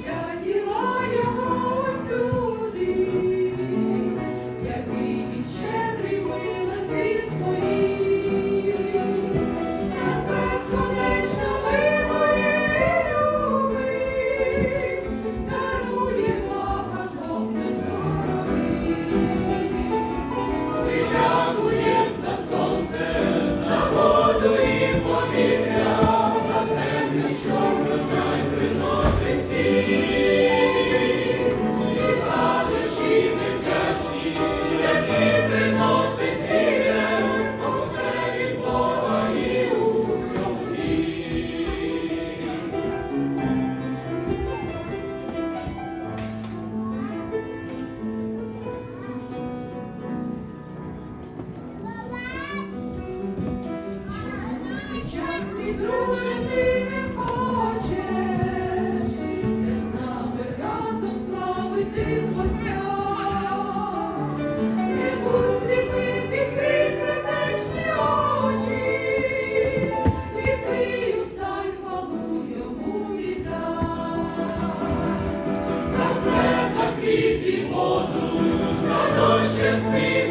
right? хліб і за дощ.